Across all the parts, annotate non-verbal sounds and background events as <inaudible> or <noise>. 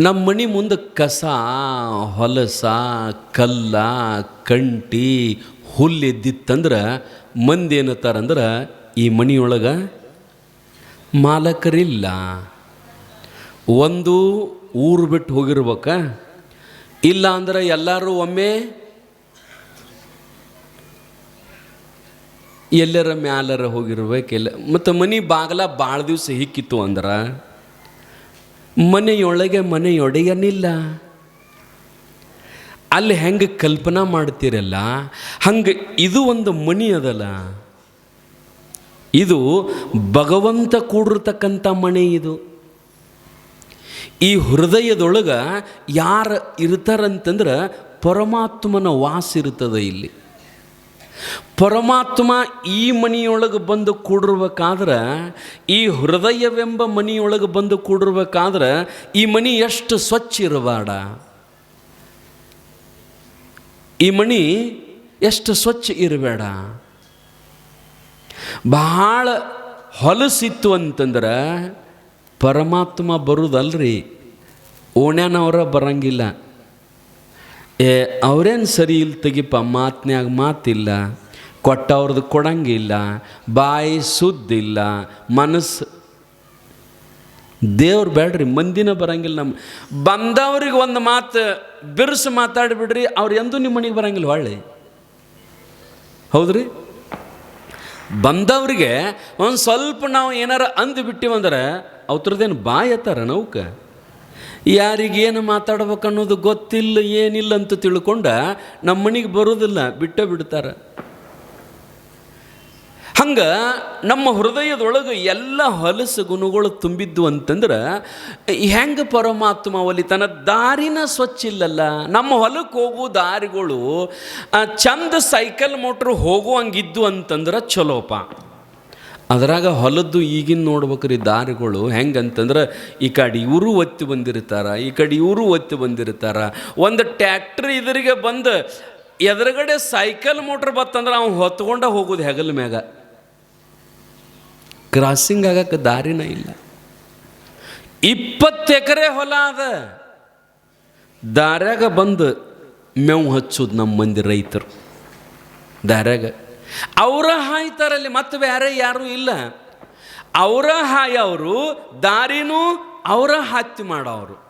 ನಮ್ಮ ಮನೆ ಮುಂದೆ ಕಸ, ಹೊಲಸ, ಕಲ್ಲ, ಕಂಟಿ ಹುಲ್ಲು ಎದ್ದಿತ್ತಂದ್ರೆ ಮಂದಿ ಏನತ್ತಾರಂದ್ರೆ, ಈ ಮನೆಯೊಳಗೆ ಮಾಲಕರಿಲ್ಲ. ಒಂದು ಊರು ಬಿಟ್ಟು ಹೋಗಿರ್ಬೇಕ. ಇಲ್ಲ ಅಂದ್ರೆ ಎಲ್ಲರೂ ಒಮ್ಮೆ ಎಲ್ಲರ ಮ್ಯಾಲರ ಹೋಗಿರ್ಬೇಕಿಲ್ಲ ಮತ್ತು ಮನೆ ಬಾಗ್ಲ ಭಾಳ ದಿವಸ ಹಿಕ್ಕಿತ್ತು ಅಂದ್ರೆ ಮನೆಯೊಳಗೆ ಮನೆಯೊಡೆಯನಿಲ್ಲ. ಅಲ್ಲಿ ಹೆಂಗೆ ಕಲ್ಪನಾ ಮಾಡ್ತೀರಲ್ಲ, ಹಂಗೆ ಇದು ಒಂದು ಮಣಿ ಅದಲ್ಲ. ಇದು ಭಗವಂತ ಕೂಡಿರ್ತಕ್ಕಂಥ ಮನೆ ಇದು. ಈ ಹೃದಯದೊಳಗೆ ಯಾರು ಇರ್ತಾರಂತಂದ್ರೆ ಪರಮಾತ್ಮನ ವಾಸ ಇರ್ತದೆ ಇಲ್ಲಿ. ಪರಮಾತ್ಮ ಈ ಮನಿಯೊಳಗೆ ಬಂದು ಕೂಡಿರ್ಬೇಕಾದ್ರೆ, ಈ ಹೃದಯವೆಂಬ ಮನಿಯೊಳಗೆ ಬಂದು ಕೂಡಿರ್ಬೇಕಾದ್ರೆ, ಈ ಮನೆ ಎಷ್ಟು ಸ್ವಚ್ಛ ಇರಬೇಡ. ಈ ಮಣಿ ಎಷ್ಟು ಸ್ವಚ್ಛ ಇರಬೇಡ. ಬಹಳ ಹೊಲಸಿತ್ತು ಅಂತಂದ್ರೆ, ಪರಮಾತ್ಮ ಬರುದಲ್ರಿ. ಓಣ್ಯಾನವರ ಬರಂಗಿಲ್ಲ. ಏ, ಅವ್ರೇನು ಸರಿ ಇಲ್ಲ ತೆಗಿಪ ಮಾತ್ನ್ಯಾಗ ಮಾತಿಲ್ಲ ಕೊಟ್ಟವ್ರದ್ದು ಕೊಡಂಗಿಲ್ಲ, ಬಾಯಿ ಸುದ್ದಿಲ್ಲ, ಮನಸ್ಸು ದೇವ್ರು ಬೇಡ್ರಿ, ಮಂದಿನ ಬರಂಗಿಲ್ಲ ನಮ್ಮ ಬಂದವ್ರಿಗೆ ಒಂದು ಮಾತು ಬಿರುಸು ಮಾತಾಡಿಬಿಡ್ರಿ, ಅವ್ರು ಎಂದೂ ನಿಮ್ಮ ಮನೆಗೆ ಬರಂಗಿಲ್ಲ ಹೊಳ್ಳಿ. ಹೌದ್ರಿ? ಬಂದವ್ರಿಗೆ ಒಂದು ಸ್ವಲ್ಪ ನಾವು ಏನಾರ ಅಂದು ಬಿಟ್ಟಿವಂದ್ರೆ ಅವ್ರದ್ದೇನು ಬಾಯತ್ತಾರ ನೌಕ? ಯಾರಿಗೇನು ಮಾತಾಡ್ಬೇಕು ಅನ್ನೋದು ಗೊತ್ತಿಲ್ಲ, ಏನಿಲ್ಲ ಅಂತ ತಿಳ್ಕೊಂಡ ನಮ್ಮ ಮನೆಗೆ ಬರೋದಿಲ್ಲ, ಬಿಟ್ಟ ಬಿಡ್ತಾರೆ. ಹಂಗೆ ನಮ್ಮ ಹೃದಯದೊಳಗೆ ಎಲ್ಲ ಹೊಲಸು ಗುಣಗಳು ತುಂಬಿದ್ದು ಅಂತಂದ್ರೆ, ಹೆಂಗೆ ಪರಮಾತ್ಮ ಒಲಿತನ ದಾರಿನ ಸ್ವಚ್ಛ ಇಲ್ಲಲ್ಲ, ನಮ್ಮ ಹೊಲಕ್ಕೆ ಹೋಗುವ ದಾರಿಗಳು ಚಂದ ಸೈಕಲ್ ಮೋಟ್ರ್ ಹೋಗುವಂಗಿದ್ದು ಅಂತಂದ್ರೆ ಚಲೋಪ ಅದ್ರಾಗ ಹೊಲದ್ದು ಈಗಿನ ನೋಡ್ಬೇಕ್ರಿ ದಾರಿಗಳು ಹೆಂಗಂತಂದ್ರೆ ಈ ಕಡೆ ಇವರು ಒತ್ತಿ ಬಂದಿರ್ತಾರ, ಈ ಕಡೆ ಇವರು ಒತ್ತಿ ಬಂದಿರ್ತಾರ. ಒಂದು ಟ್ಯಾಕ್ಟ್ರ್ ಇದ್ರಿಗೆ ಬಂದು ಎದುರುಗಡೆ ಸೈಕಲ್ ಮೋಟ್ರ್ ಬತ್ತಂದ್ರೆ ಅವ್ನು ಹೊತ್ಕೊಂಡ ಹೋಗೋದು ಹೆಗಲ ಮ್ಯಾಗ. ಕ್ರಾಸಿಂಗ್ ಆಗಕ್ಕೆ ದಾರಿನ ಇಲ್ಲ. ಇಪ್ಪತ್ತು ಎಕರೆ ಹೊಲ ಅದ. ದಾರ್ಯಾಗ ಬಂದು ಮೇವು ಹಚ್ಚೋದು ನಮ್ಮ ಮಂದಿ ರೈತರು. ದಾರ್ಯಾಗ ಅವರ ಹಾಯ್ತಾರಲ್ಲಿ ಮತ್ತೆ ಬೇರೆ ಯಾರೂ ಇಲ್ಲ. ಅವರ ಹಾಯವರು ದಾರಿನೂ ಅವರ ಹತ್ತಿ ಮಾಡೋರು.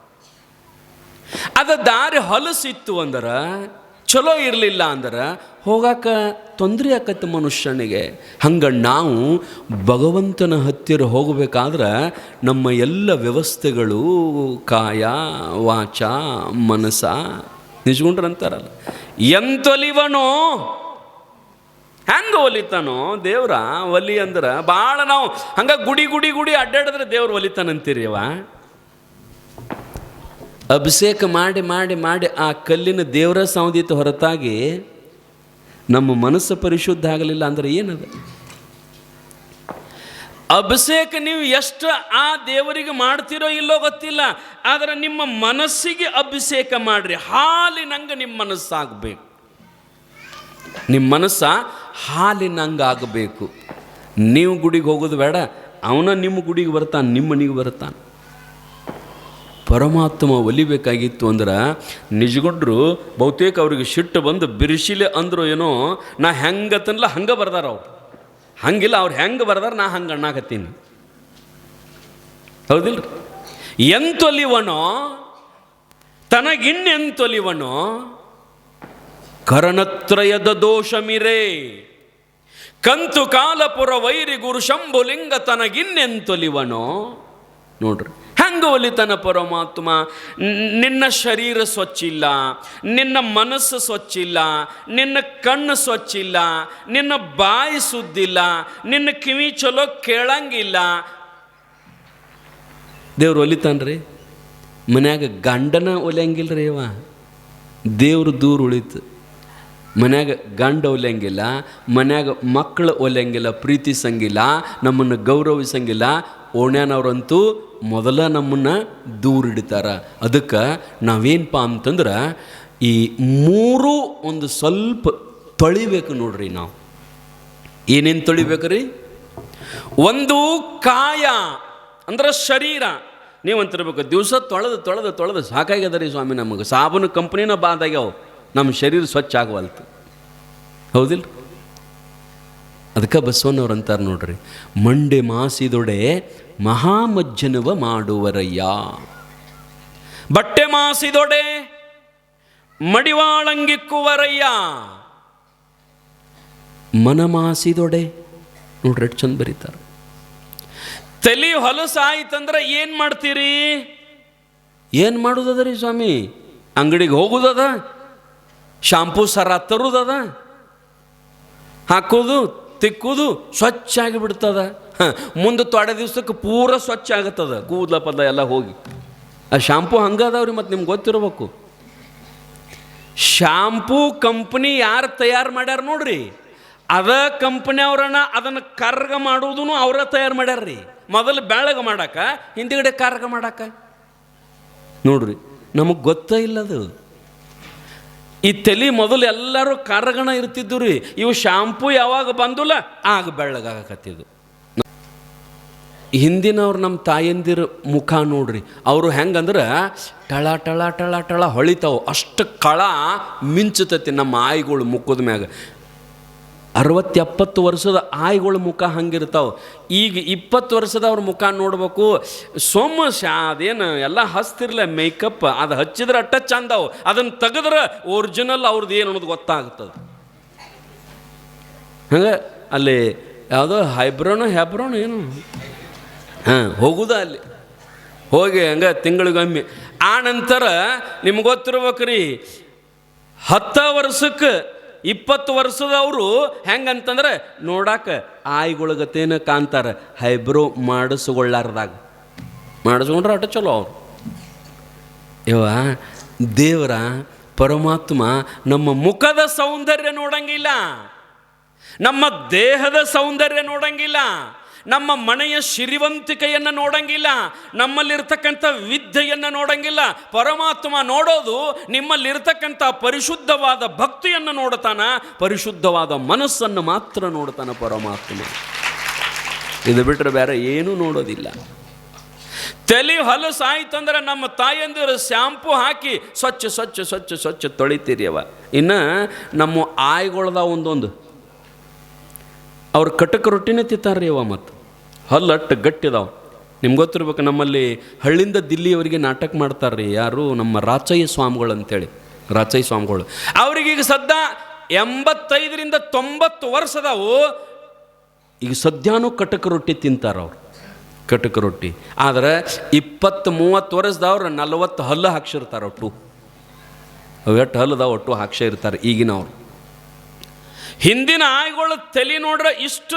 ಅದು ದಾರಿ ಹೊಲಸಿತ್ತು ಅಂದ್ರೆ, ಚಲೋ ಇರಲಿಲ್ಲ ಅಂದ್ರೆ, ಹೋಗಾಕ ತೊಂದರೆ ಆಕತ್ತೆ ಮನುಷ್ಯನಿಗೆ. ಹಂಗೆ ನಾವು ಭಗವಂತನ ಹತ್ತಿರ ಹೋಗಬೇಕಾದ್ರೆ ನಮ್ಮ ಎಲ್ಲ ವ್ಯವಸ್ಥೆಗಳು ಕಾಯ, ವಾಚ ಮನಸ ನಿಜ್ಕೊಂಡ್ರಂತಾರಲ್ಲ ಎಂತೊಲಿವನೋ ಹೆಂಗೆ ಒಲಿತಾನೋ ದೇವ್ರ ಒಲಿ ಅಂದ್ರೆ ಭಾಳ ನಾವು ಹಂಗೆ ಗುಡಿ ಗುಡಿ ಗುಡಿ ಅಡ್ಡಾಡಿದ್ರೆ ದೇವ್ರು ಅವ? ಅಭಿಷೇಕ ಮಾಡಿ ಮಾಡಿ ಮಾಡಿ ಆ ಕಲ್ಲಿನ ದೇವರ ಸೌದಿತ ಹೊರತಾಗಿ ನಮ್ಮ ಮನಸ್ಸು ಪರಿಶುದ್ಧ ಆಗಲಿಲ್ಲ ಅಂದ್ರೆ ಏನದು? ಅಭಿಷೇಕ ನೀವು ಎಷ್ಟು ಆ ದೇವರಿಗೆ ಮಾಡ್ತಿರೋ ಇಲ್ಲೋ ಗೊತ್ತಿಲ್ಲ, ಆದರೆ ನಿಮ್ಮ ಮನಸ್ಸಿಗೆ ಅಭಿಷೇಕ ಮಾಡ್ರಿ, ಹಾಲಿನಂಗೆ ನಿಮ್ಮ ಮನಸ್ಸಾಗಬೇಕು. ನಿಮ್ಮ ಮನಸ್ಸ ಹಾಲಿನಂಗೆ ಆಗಬೇಕು ನೀವು ಗುಡಿಗೆ ಹೋಗೋದು ಬೇಡ, ಅವನ ನಿಮ್ಮ ಗುಡಿಗೆ ಬರ್ತಾನೆ, ನಿಮ್ಮ ಮನೆಗೆ ಬರ್ತಾನೆ. ಪರಮಾತ್ಮ ಒಲಿಬೇಕಾಗಿತ್ತು ಅಂದ್ರೆ ನಿಜಗೊಂಡ್ರು ಬಹುತೇಕ ಅವ್ರಿಗೆ ಸಿಟ್ಟು ಬಂದು ಬಿರುಶಿಲೆ ಅಂದರು ಏನೋ, ನಾ ಹೆಂಗತ್ತನ್ಲ ಹಂಗೆ ಬರ್ದಾರ ಅವ್ರು. ಹಂಗಿಲ್ಲ, ಅವ್ರು ಹೆಂಗೆ ಬರ್ದಾರ ನಾ ಹಂಗೆ ಅಣ್ಣಾಕತ್ತೀನಿ. ಹೌದಿಲ್ರಿ? ಎಂತೊಲಿವನೋ, ತನಗಿನ್ನೆಂತೊಲಿವನೋ ಕರಣತ್ರಯದ ದೋಷಮಿರೇ. ಕಂತು ಕಾಲಪುರ ವೈರಿ ಗುರು ಶಂಭುಲಿಂಗ ತನಗಿನ್ನೆಂತೊಲಿವನೋ. ನೋಡ್ರಿ, ಹೆಂಗ ಒಲಿತನ ಪರಮಾತ್ಮ? ನಿನ್ನ ಶರೀರ ಸ್ವಚ್ಛಿಲ್ಲ, ನಿನ್ನ ಮನಸ್ಸು ಸ್ವಚ್ಛಿಲ್ಲ, ನಿನ್ನ ಕಣ್ಣು ಸ್ವಚ್ಛಿಲ್ಲ, ನಿನ್ನ ಬಾಯಿ ಸುದ್ದಿಲ್ಲ ನಿನ್ನ ಕಿವಿ ಚಲೋ ಕೇಳಂಗಿಲ್ಲ. ದೇವ್ರು ಒಲಿತಾನ್ರಿ, ಮನ್ಯಾಗ ಗಂಡನ ಒಲಿಯಂಗಿಲ್ರಿ ಅವ ದೇವ್ರ ದೂರ ಉಳಿತು. ಮನ್ಯಾಗ ಗಂಡ ಒಲೆಂಗಿಲ್ಲ ಮನ್ಯಾಗ ಮಕ್ಕಳು ಒಲೆಂಗಿಲ್ಲ ಪ್ರೀತಿಸಂಗಿಲ್ಲ ನಮ್ಮನ್ನು ಗೌರವಿಸಂಗಿಲ್ಲ, ಓಣ್ಯಾನವ್ರಂತೂ ಮೊದಲ ನಮ್ಮನ್ನು ದೂರ ಇಡ್ತಾರ ಅದಕ್ಕೆ ನಾವೇನಪ್ಪ ಅಂತಂದ್ರೆ ಈ ಮೂರು ಒಂದು ಸ್ವಲ್ಪ ತೊಳಿಬೇಕು ನೋಡ್ರಿ ನಾವು. ಏನೇನು ತೊಳಿಬೇಕ್ರಿ? ಒಂದು ಕಾಯ ಅಂದ್ರೆ ಶರೀರ. ನೀವಂತಿರ್ಬೇಕು, ದಿವಸ ತೊಳೆದು ತೊಳೆದು ತೊಳೆದು ಸಾಕಾಗ್ಯದ ರೀ ಸ್ವಾಮಿ ನಮಗೆ. ಸಾಬೂನು ಕಂಪ್ನಿನ ಬಾದಾಗ್ಯಾವ. ನಮ್ಮ ಶರೀರ ಸ್ವಚ್ಛ ಆಗವಲ್ತು. ಹೌದಿಲ್ಲ ಅದಕ್ಕೆ ಬಸವನವ್ರು ಅಂತಾರೆ ನೋಡ್ರಿ, ಮಂಡೆ ಮಾಸಿದೊಡೆ ಮಹಾಮಜ್ಜನವ ಮಾಡುವರಯ್ಯ. ಬಟ್ಟೆ ಮಾಸಿದೊಡೆ ಮಡಿವಾಳಂಗಿಕ್ಕುವರಯ್ಯ. ಮನಮಾಸಿದೊಡೆ ನೋಡ್ರಿ ಎಷ್ಟು ಚಂದ ಬರೀತಾರೆ. ತಲೆ ಹೊಲಸಾಯ್ತಂದ್ರೆ ಏನು ಮಾಡ್ತೀರಿ? ಏನು ಮಾಡೋದದ ರೀ ಸ್ವಾಮಿ? ಅಂಗಡಿಗೆ ಹೋಗುದದ? ಶಾಂಪೂ ಸರ ತರುದದ? ಹಾಕೋದು ತಿಕ್ಕುದು ಸ್ವಚ್ಛ ಆಗಿ ಬಿಡ್ತದ ಹ, ಮುಂದೆ ತೊಡೆ ದಿವ್ಸಕ್ಕೆ ಪೂರ ಸ್ವಚ್ಛ ಆಗತ್ತದ. ಕೂದಲ ಪದ ಎಲ್ಲ ಹೋಗಿ. ಆ ಶಾಂಪೂ ಹಂಗದವ್ರಿ ಮತ್ತು ನಿಮ್ಗೆ ಗೊತ್ತಿರಬೇಕು. ಶಾಂಪೂ ಕಂಪ್ನಿ ಯಾರು ತಯಾರು ಮಾಡ್ಯಾರ ನೋಡ್ರಿ? ಅದ ಕಂಪ್ನಿಯವ್ರನ್ನ ಅದನ್ನು ಕರ್ಗ ಮಾಡೋದು ಅವರ ತಯಾರು ಮಾಡ್ಯಾರ್ರಿ. ಮೊದಲು ಬೆಳಗ ಮಾಡಾಕ ಹಿಂದಿಗಡೆ ಕರ್ಗ ಮಾಡಾಕ. ನೋಡ್ರಿ ನಮಗೆ ಗೊತ್ತೇ ಇಲ್ಲದು. ಈ ತಲೆ ಮೊದಲು ಎಲ್ಲರೂ ಕರಗಣ ಇರ್ತಿದ್ದು ರೀ ಇವು ಶಾಂಪು ಯಾವಾಗ ಬಂದಿಲ್ಲ, ಆಗ ಬೆಳ್ಳಗಾಗತ್ತಿದ್ದು ಹಿಂದಿನವ್ರು ನಮ್ಮ ತಾಯಂದಿರ ಮುಖ ನೋಡ್ರಿ. ಅವರು ಹೆಂಗಂದ್ರೆ ಟಳ ಟಳ ಟಳ ಟಳ ಹೊಳಿತಾವು. ಅಷ್ಟು ಕಳ ಮಿಂಚುತತಿ ನಮ್ಮ ಆಯಿಗಳು ಮುಖದ ಮ್ಯಾಗ. ಅರವತ್ತು ಎಪ್ಪತ್ತು ವರ್ಷದ ಆಯ್ಗಳ ಮುಖ ಹಂಗಿರ್ತಾವೆ. ಈಗ ಇಪ್ಪತ್ತು ವರ್ಷದವ್ರ ಮುಖ ನೋಡ್ಬೇಕು, ಸೊಮ್ಮ ಶಾ, ಅದೇನು ಎಲ್ಲ ಹಸ್ತಿರ್ಲೆ ಮೇಕಪ್, ಅದು ಹಚ್ಚಿದ್ರೆ ಅಟ್ಟ ಚಂದವು. ಅದನ್ನು ತೆಗೆದ್ರೆ ಒರಿಜಿನಲ್ ಅವ್ರದ್ದು ಏನು ಅನ್ನೋದು ಗೊತ್ತಾಗ್ತದೆ. ಹಂಗೆ ಅಲ್ಲಿ ಯಾವುದೋ ಹೈಬ್ರೋನು ಹೆಬ್ರೋನು ಏನು. ಹಾಂ, ಹೋಗುದ ಅಲ್ಲಿ. ಹೋಗಿ ಹಂಗೆ ತಿಂಗಳಿಗೊಮ್ಮೆ. ಆ ನಂತರ ನಿಮ್ಗೆ ಗೊತ್ತಿರ್ಬೇಕ್ರಿ, ಹತ್ತು ವರ್ಷಕ್ಕೆ ಇಪ್ಪತ್ತು ವರ್ಷದವರು ಹೆಂಗಂತಂದ್ರೆ ನೋಡಾಕ ಆಯ್ಗೊಳಗತೇನ ಕಾಣ್ತಾರೆ, ಹೈಬ್ರೋ ಮಾಡಿಸ್ಕೊಳ್ಳಾರ್ದಾಗ. ಮಾಡಿಸ್ಕೊಂಡ್ರೆ ಅಟ ಚಲೋ ಅವ್ರು. ಇವ ದೇವರ, ಪರಮಾತ್ಮ ನಮ್ಮ ಮುಖದ ಸೌಂದರ್ಯ ನೋಡಂಗಿಲ್ಲ, ನಮ್ಮ ದೇಹದ ಸೌಂದರ್ಯ ನೋಡಂಗಿಲ್ಲ. ನಮ್ಮ ಮನೆಯ ಸಿರಿವಂತಿಕೆಯನ್ನು ನೋಡಂಗಿಲ್ಲ, ನಮ್ಮಲ್ಲಿರ್ತಕ್ಕಂಥ ವಿದ್ಯೆಯನ್ನು ನೋಡಂಗಿಲ್ಲ, ಪರಮಾತ್ಮ ನೋಡೋದು ನಿಮ್ಮಲ್ಲಿರ್ತಕ್ಕಂಥ ಪರಿಶುದ್ಧವಾದ ಭಕ್ತಿಯನ್ನು ನೋಡ್ತಾನ, ಪರಿಶುದ್ಧವಾದ ಮನಸ್ಸನ್ನು ಮಾತ್ರ ನೋಡ್ತಾನ ಪರಮಾತ್ಮ. ಇದು ಬಿಟ್ಟರೆ ಬೇರೆ ಏನೂ ನೋಡೋದಿಲ್ಲ. ತಲೆ ಹೊಲಸಾಯ್ತಂದ್ರೆ ನಮ್ಮ ತಾಯಂದಿರು ಶ್ಯಾಂಪು ಹಾಕಿ ಸ್ವಚ್ಛ ಸ್ವಚ್ಛ ಸ್ವಚ್ಛ ಸ್ವಚ್ಛ ತೊಳಿತೀರಿ ಅವ. ಇನ್ನು ನಮ್ಮ ಆಯ್ಗೊಳ್ದ ಒಂದೊಂದು. ಅವ್ರು ಕಟಕ ರೊಟ್ಟಿನೇ ತಿಂತಾರ್ರಿ ಅವ ಮತ್ತು ಹಲ್ಲಟ್ಟು ಗಟ್ಟಿದಾವ ನಿಮ್ಗೆ ಗೊತ್ತಿರ್ಬೇಕು ನಮ್ಮಲ್ಲಿ ಹಳ್ಳಿಂದ ದಿಲ್ಲಿಯವರಿಗೆ ನಾಟಕ ಮಾಡ್ತಾರ್ರಿ ಯಾರು ನಮ್ಮ ರಾಚಯ್ಯ ಸ್ವಾಮಿಗಳು ಅಂತೇಳಿ. ರಾಚಯ್ಯ ಸ್ವಾಮಿಗಳು. ಅವ್ರಿಗೀಗ ಸದ್ದ ಎಂಬತ್ತೈದರಿಂದ ತೊಂಬತ್ತು ವರ್ಷದವು ಈಗ ಸದ್ಯಾನೂ ಕಟಕ ರೊಟ್ಟಿ ತಿಂತಾರೆ ಅವ್ರು. ಕಟಕ ರೊಟ್ಟಿ. ಆದ್ರೆ ಇಪ್ಪತ್ತು ಮೂವತ್ತು ವರ್ಷದವ್ರು ನಲವತ್ತು ಹಲ್ಲು ಹಾಕ್ಸಿರ್ತಾರೆ ಒಟ್ಟು. ಎಷ್ಟು ಹಲ್ಲದ ಒಟ್ಟು ಹಾಕ್ಸೇ ಇರ್ತಾರೆ ಈಗಿನವ್ರು. ಹಿಂದಿನ ಆಯ್ಗಳು ತಲೆ ನೋಡ್ರೆ ಇಷ್ಟು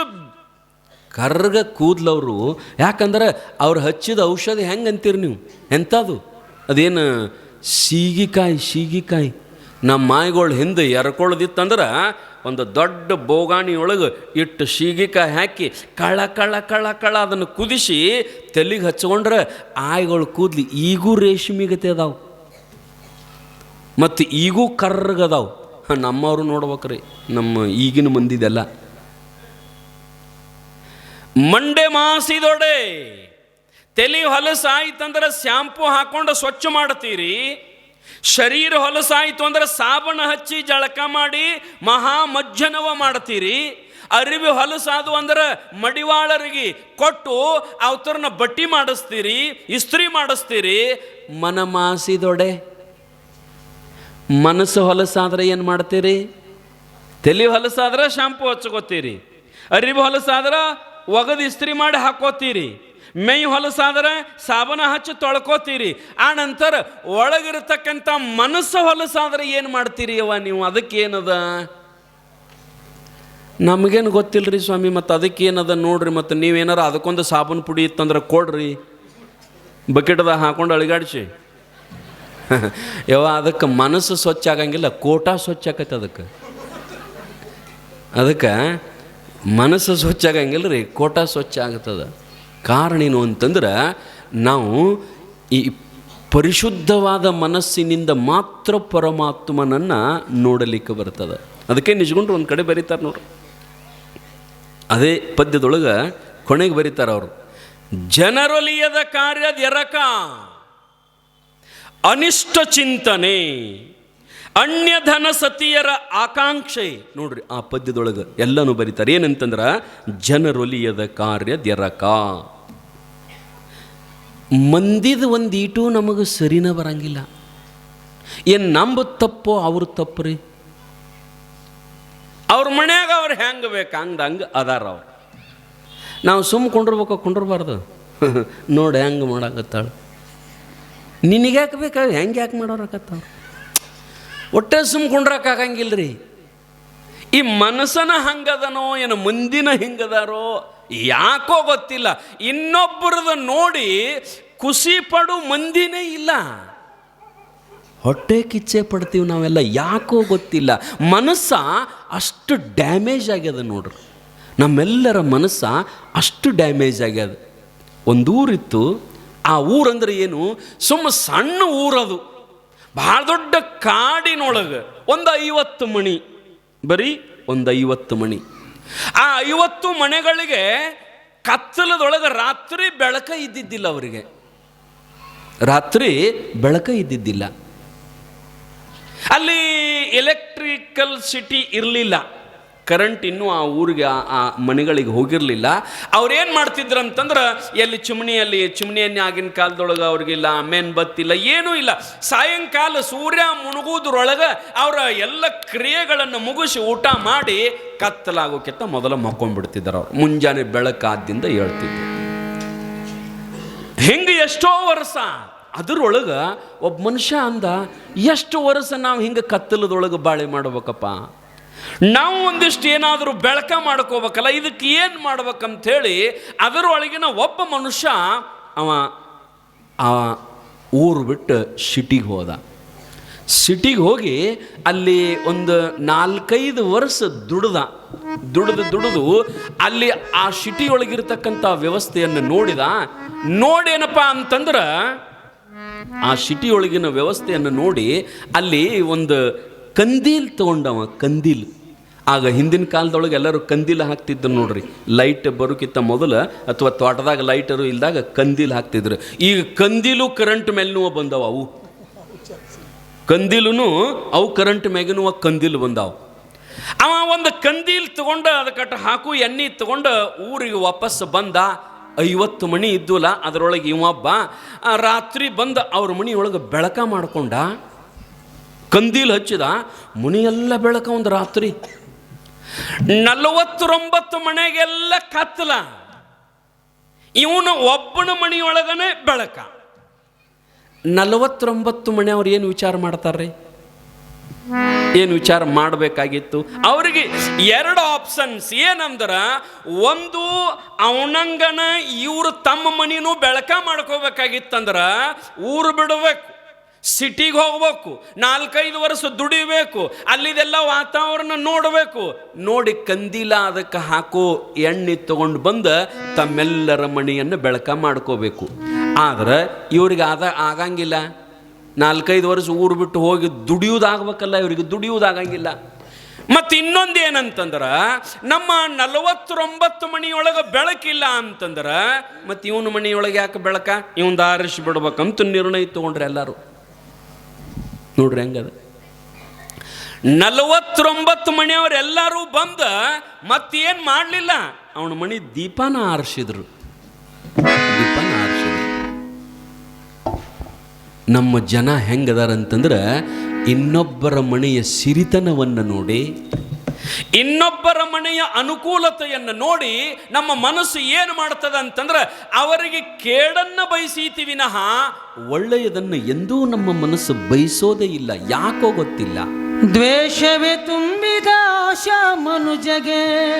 ಕರ್ಗ ಕೂದ್ಲವರು. ಯಾಕಂದ್ರೆ ಅವ್ರು ಹಚ್ಚಿದ ಔಷಧಿ ಹೆಂಗೆ ಅಂತೀರಿ ನೀವು? ಎಂಥದ್ದು ಅದೇನು ಸೀಗಿಕಾಯಿ ಸೀಗಿಕಾಯಿ. ನಮ್ಮ ಮಾಯಿಗಳು ಹಿಂದೆ ಎರ್ಕೊಳ್ದಿತ್ತಂದ್ರೆ ಒಂದು ದೊಡ್ಡ ಬೋಗಾಣಿಯೊಳಗೆ ಇಟ್ಟು ಸೀಗಿಕಾಯಿ ಹಾಕಿ ಕಳ ಕಳ ಕಳ ಕಳ ಅದನ್ನು ಕುದಿಸಿ ತಲೆಗೆ ಹಚ್ಕೊಂಡ್ರೆ ಆಯ್ಗಳು ಕೂದ್ಲಿ ಈಗೂ ರೇಷ್ಮಿಗತೆ ಅದಾವು. ಮತ್ತು ಈಗೂ ಕರ್ರಗದಾವು. ನಮ್ಮವರು ನೋಡ್ಬೇಕ್ರಿ. ನಮ್ಮ ಈಗಿನ ಮಂದಿದೆಲ್ಲ. ಮಂಡೆ ಮಾಸಿದೊಡೆ, ತಲೆ ಹೊಲಸಾಯ್ತಂದ್ರೆ ಶ್ಯಾಂಪು ಹಾಕೊಂಡು ಸ್ವಚ್ಛ ಮಾಡ್ತೀರಿ. ಶರೀರ ಹೊಲಸಾಯ್ತು ಅಂದ್ರೆ ಸಾಬಣ ಹಚ್ಚಿ ಜಳಕ ಮಾಡಿ ಮಹಾ ಮಜ್ಜನವ ಮಾಡ್ತೀರಿ. ಅರಿವಿ ಹೊಲಸಾದು ಅಂದ್ರೆ ಮಡಿವಾಳರಿಗೆ ಕೊಟ್ಟು ಅವತರನ್ನ ಬಟ್ಟಿ ಮಾಡಿಸ್ತೀರಿ, ಇಸ್ತ್ರಿ ಮಾಡಿಸ್ತೀರಿ. ಮನ ಮಾಸಿದೊಡೆ ಮನಸ್ಸು ಹೊಲಸಾದ್ರೆ ಏನು ಮಾಡ್ತೀರಿ? ತಲೆ ಹೊಲಸಾದ್ರೆ ಶಾಂಪು ಹಚ್ಕೋತೀರಿ. ಅರಿವು ಹೊಲಸಾದ್ರೆ ಒಗದು ಇಸ್ತ್ರಿ ಮಾಡಿ ಹಾಕೋತೀರಿ. ಮೈ ಹೊಲಸಾದ್ರೆ ಸಾಬನ ಹಚ್ಚಿ ತೊಳ್ಕೋತೀರಿ. ಆ ನಂತರ ಒಳಗಿರತಕ್ಕಂಥ ಮನಸ್ಸು ಹೊಲಸಾದ್ರೆ ಏನು ಮಾಡ್ತೀರಿ ಅವ ನೀವು? ಅದಕ್ಕೆ ಏನದ ನಮಗೇನು ಗೊತ್ತಿಲ್ಲರಿ ಸ್ವಾಮಿ, ಮತ್ತು ಅದಕ್ಕೆ ಏನದ ನೋಡ್ರಿ, ಮತ್ತು ನೀವೇನಾರು ಅದಕ್ಕೊಂದು ಸಾಬೂನು ಪುಡಿ ಇತ್ತಂದ್ರೆ ಕೊಡ್ರಿ. ಬಕೆಟ್ದಾಗ ಹಾಕೊಂಡು ಅಳಿಗಾಡಿಸಿ. <laughs> ಯವ ಅದಕ್ಕೆ ಮನಸ್ಸು ಸ್ವಚ್ಛ ಆಗಂಗಿಲ್ಲ, ಕೋಟ ಸ್ವಚ್ಛ ಆಕೈತೆ ಅದಕ್ಕೆ. ಅದಕ್ಕೆ ಮನಸ್ಸು ಸ್ವಚ್ಛ ಆಗಂಗಿಲ್ಲ ರೀ, ಕೋಟ ಸ್ವಚ್ಛ ಆಗ್ತದೆ ಕಾರಣ ಏನು ಅಂತಂದ್ರೆ, ನಾವು ಈ ಪರಿಶುದ್ಧವಾದ ಮನಸ್ಸಿನಿಂದ ಮಾತ್ರ ಪರಮಾತ್ಮನನ್ನು ನೋಡಲಿಕ್ಕೆ ಬರ್ತದೆ. ಅದಕ್ಕೆ ನಿಜಗೊಂಡ್ರು ಒಂದು ಕಡೆ ಬರೀತಾರೆ ನೋಡ್ರಿ. ಅದೇ ಪದ್ಯದೊಳಗೆ ಕೊನೆಗೆ ಬರೀತಾರೆ ಅವರು. ಜನರೊಲಿಯದ ಕಾರ್ಯದೆರಕ ಅನಿಷ್ಟ ಚಿಂತನೆ, ಅನ್ಯಧನ ಸತಿಯರ ಆಕಾಂಕ್ಷೆ. ನೋಡ್ರಿ, ಆ ಪದ್ಯದೊಳಗೆ ಎಲ್ಲನೂ ಬರೀತಾರೆ. ಏನಂತಂದ್ರ, ಜನರೊಲಿಯದ ಕಾರ್ಯದೆರಕ ಮಂದಿದ ಒಂದೀಟು ನಮಗೆ ಸರಿನ ಬರಂಗಿಲ್ಲ. ಏನು ನಂಬ ತಪ್ಪೋ ಅವ್ರ ತಪ್ಪು ರೀ ಅವ್ರ ಮನ್ಯಾಗ ಅವ್ರು ಹೆಂಗೆ ಬೇಕು ಹಂಗೆ ಹಂಗೆ ಅದಾರ ಅವ್ರು. ನಾವು ಸುಮ್ಮ ಕೊಂಡಿರ್ಬೇಕು, ಕೊಂಡಿರ್ಬಾರ್ದು? <laughs> ನೋಡಿ ಹೆಂಗೆ ಮಾಡಾಕತ್ತಾಳ. ನಿನಗೆ ಯಾಕೆ ಬೇಕಾ? ಹೆಂಗೆ ಯಾಕೆ ಮಾಡೋರಕತ್ತವ್ರು ಒಟ್ಟೆ ಸುಮ್ ಕೊಂಡ್ರಕ್ಕಾಗಂಗಿಲ್ಲ ರೀ ಈ ಮನಸ್ಸನ ಹಂಗದನೋ, ಏನು ಮುಂದಿನ ಹಿಂಗದಾರೋ, ಯಾಕೋ ಗೊತ್ತಿಲ್ಲ. ಇನ್ನೊಬ್ಬರದ ನೋಡಿ ಖುಷಿ ಪಡು ಮಂದಿನೇ ಇಲ್ಲ. ಹೊಟ್ಟೆ ಕಿಚ್ಚೆ ಪಡ್ತೀವಿ ನಾವೆಲ್ಲ, ಯಾಕೋ ಗೊತ್ತಿಲ್ಲ. ಮನಸ್ಸ ಅಷ್ಟು ಡ್ಯಾಮೇಜ್ ಆಗ್ಯದ ನೋಡ್ರಿ. ನಮ್ಮೆಲ್ಲರ ಮನಸ್ಸ ಅಷ್ಟು ಡ್ಯಾಮೇಜ್ ಆಗ್ಯದ. ಒಂದು ಊರಿತ್ತು ಆ ಊರಂದ್ರೆ ಏನು? ಸುಮ್ಮ ಸಣ್ಣ ಊರದು ಭಾಳ ದೊಡ್ಡ ಕಾಡಿನೊಳಗೆ ಒಂದು ಐವತ್ತು ಮಣಿ. ಬರೀ ಒಂದು ಐವತ್ತು ಮಣಿ. ಆ ಐವತ್ತು ಮನೆಗಳಿಗೆ ಕತ್ತಲದೊಳಗೆ ರಾತ್ರಿ ಬೆಳಕ ಇದ್ದಿದ್ದಿಲ್ಲ ಅವರಿಗೆ. ರಾತ್ರಿ ಬೆಳಕ ಇದ್ದಿದ್ದಿಲ್ಲ. ಅಲ್ಲಿ ಎಲೆಕ್ಟ್ರಿಕಲ್ ಸಿಟಿ ಇರಲಿಲ್ಲ. ಕರೆಂಟ್ ಇನ್ನೂ ಆ ಊರಿಗೆ, ಆ- ಮನೆಗಳಿಗೆ ಹೋಗಿರಲಿಲ್ಲ. ಅವ್ರೇನು ಮಾಡ್ತಿದ್ರು ಅಂತಂದ್ರೆ ಎಲ್ಲಿ ಚಿಮಣಿಯಲ್ಲಿ ಚಿಮಣಿಯನ್ನೇ ಆಗಿನ ಕಾಲದೊಳಗೆ ಅವ್ರಿಗಿಲ್ಲ ಮೇನ್ ಬತ್ತಿಲ್ಲ, ಏನೂ ಇಲ್ಲ. ಸಾಯಂಕಾಲ ಸೂರ್ಯ ಮುಳುಗುದ್ರೊಳಗೆ ಅವರ ಎಲ್ಲ ಕ್ರಿಯೆಗಳನ್ನು ಮುಗಿಸಿ ಊಟ ಮಾಡಿ ಕತ್ತಲಾಗೋಕ್ಕಿಂತ ಮೊದಲು ಮಕ್ಕೊಂಡ್ಬಿಡ್ತಿದ್ದಾರೆ ಅವ್ರು. ಮುಂಜಾನೆ ಬೆಳಕಾದ್ದಿಂದ ಹೇಳ್ತಿದ್ರು ಹಿಂಗೆ ಎಷ್ಟೋ ವರ್ಷ. ಅದರೊಳಗೆ ಒಬ್ಬ ಮನುಷ್ಯ ಅಂದ, ಎಷ್ಟು ವರ್ಷ ನಾವು ಹಿಂಗೆ ಕತ್ತಲದೊಳಗೆ ಬಾಳೆ ಮಾಡ್ಬೇಕಪ್ಪ? ನಾವು ಒಂದಿಷ್ಟು ಏನಾದರೂ ಬೆಳಕ ಮಾಡ್ಕೋಬೇಕಲ್ಲ, ಇದಕ್ಕೆ ಏನು ಮಾಡ್ಬೇಕಂಥೇಳಿ ಅದರೊಳಗಿನ ಒಬ್ಬ ಮನುಷ್ಯ ಅವ ಆ ಊರು ಬಿಟ್ಟು ಸಿಟಿಗೆ ಹೋದ. ಸಿಟಿಗೆ ಹೋಗಿ ಅಲ್ಲಿ ಒಂದು ನಾಲ್ಕೈದು ವರ್ಷ ದುಡ್ದ, ದುಡಿದು ದುಡಿದು ಅಲ್ಲಿ ಆ ಸಿಟಿಯೊಳಗಿರ್ತಕ್ಕಂಥ ವ್ಯವಸ್ಥೆಯನ್ನು ನೋಡಿದ. ನೋಡೇನಪ್ಪ ಅಂತಂದ್ರೆ ಆ ಸಿಟಿ ಒಳಗಿನ ವ್ಯವಸ್ಥೆಯನ್ನು ನೋಡಿ ಅಲ್ಲಿ ಒಂದು ಕಂದೀಲ್ ತಗೊಂಡವ, ಕಂದೀಲ್. ಆಗ ಹಿಂದಿನ ಕಾಲದೊಳಗೆ ಎಲ್ಲರೂ ಕಂದೀಲ್ ಹಾಕ್ತಿದ್ರು ನೋಡ್ರಿ. ಲೈಟ್ ಬರೋಕ್ಕಿಂತ ಮೊದಲು ಅಥವಾ ತೋಟದಾಗ ಲೈಟರು ಇಲ್ದಾಗ ಕಂದೀಲ್ ಹಾಕ್ತಿದ್ರು. ಈಗ ಕಂದೀಲು ಕರೆಂಟ್ ಮೇಲೂ ಬಂದವ ಅವು. ಕಂದೀಲೂ ಅವು ಕರೆಂಟ್ ಮ್ಯಾಗಿನೂ ಕಂದೀಲ್ ಬಂದಾವ. ಅವ ಒಂದು ಕಂದೀಲ್ ತಗೊಂಡು ಅದಕ್ಕೆ ಹಾಕು, ಎಣ್ಣೆ ತಗೊಂಡು ಊರಿಗೆ ವಾಪಸ್ ಬಂದ, ಐವತ್ತು ಮಣಿ ಇದ್ದುಲ್ಲ ಅದರೊಳಗೆ ಇವಬ್ಬ ರಾತ್ರಿ ಬಂದು ಅವ್ರ ಮನಿಯೊಳಗೆ ಬೆಳಕ ಮಾಡ್ಕೊಂಡ ಕಂದೀಲ್ ಹಚ್ಚಿದ, ಮುನಿಯೆಲ್ಲ ಬೆಳಕ ಒಂದು ರಾತ್ರಿ. ನಲವತ್ತೊಂಬತ್ತು ಮನೆಗೆಲ್ಲ ಕತ್ತಲ ಇವನು ಒಬ್ಬನ ಮನೆಯೊಳಗನೆ ಬೆಳಕ. ನಲವತ್ತೊಂಬತ್ತು ಮನೆಯವ್ರು ಏನು ವಿಚಾರ ಮಾಡ್ತಾರ್ರಿ? ಏನು ವಿಚಾರ ಮಾಡಬೇಕಾಗಿತ್ತು? ಅವರಿಗೆ ಎರಡು ಆಪ್ಷನ್ಸ್ ಏನಂದ್ರೆ, ಒಂದು ಅವನಂಗನ ಇವರು ತಮ್ಮ ಮನಿನೂ ಬೆಳಕ ಮಾಡ್ಕೋಬೇಕಾಗಿತ್ತಂದ್ರ, ಊರು ಬಿಡಬೇಕು. ಸಿಟಿಗೆ ಹೋಗ್ಬೇಕು, ನಾಲ್ಕೈದು ವರ್ಷ ದುಡಿಬೇಕು, ಅಲ್ಲಿದೆಲ್ಲ ವಾತಾವರಣ ನೋಡಬೇಕು. ನೋಡಿ ಕಂದಿಲ ಅದಕ್ಕೆ ಹಾಕೋ ಎಣ್ಣೆ ತಗೊಂಡು ಬಂದು ತಮ್ಮೆಲ್ಲರ ಮಣಿಯನ್ನು ಬೆಳಕ ಮಾಡ್ಕೋಬೇಕು. ಆದ್ರೆ ಇವ್ರಿಗೆ ಆದ ಆಗಂಗಿಲ್ಲ. ನಾಲ್ಕೈದು ವರ್ಷ ಊರು ಬಿಟ್ಟು ಹೋಗಿ ದುಡಿಯೋದಾಗಬೇಕಲ್ಲ ಇವರಿಗೆ ದುಡಿಯುವುದಾಗಂಗಿಲ್ಲ. ಮತ್ತು ಇನ್ನೊಂದು ಏನಂತಂದ್ರೆ, ನಮ್ಮ ನಲವತ್ತೊಂಬತ್ತು ಮಣಿಯೊಳಗೆ ಬೆಳಕಿಲ್ಲ ಅಂತಂದ್ರೆ, ಮತ್ತು ಇವನ ಮಣಿಯೊಳಗೆ ಯಾಕೆ ಬೆಳಕ? ಇವನ್ ಆರಿಸಿ ಬಿಡ್ಬೇಕಂತ ನಿರ್ಣಯ ತೊಗೊಂಡ್ರೆ ಎಲ್ಲರೂ. ನೋಡ್ರಿ ಹೆಂಗದ? ನಲವತ್ತೊಂಬತ್ತು ಮಣಿಯವರೆಲ್ಲರೂ ಬಂದ ಮತ್ತೇನು ಮಾಡಲಿಲ್ಲ. ಅವನ ಮಣಿ ದೀಪನ ಆರಿಸಿದ್ರು. ದೀಪನ ಆರಿಸಿದ್ರು. ನಮ್ಮ ಜನ ಹೆಂಗದಾರಂತಂದ್ರೆ ಇನ್ನೊಬ್ಬರ ಮಣಿಯ ಸಿರಿತನವನ್ನು ನೋಡಿ ಇನ್ನೊಬ್ಬರ ಮನೆಯ ಅನುಕೂಲತೆಯನ್ನು ನೋಡಿ ನಮ್ಮ ಮನಸ್ಸು ಏನು ಮಾಡ್ತದೆ ಅಂತಂದ್ರೆ ಅವರಿಗೆ ಕೇಡನ್ನ ಬಯಸೀತಿ ವಿನಃ ಒಳ್ಳೆಯದನ್ನು ಎಂದೂ ನಮ್ಮ ಮನಸ್ಸು ಬಯಸೋದೇ ಇಲ್ಲ. ಯಾಕೋ ಗೊತ್ತಿಲ್ಲ. ದ್ವೇಷವೇ ತುಂಬಿದ ಆಶಾ ಮನುಜಗೆ.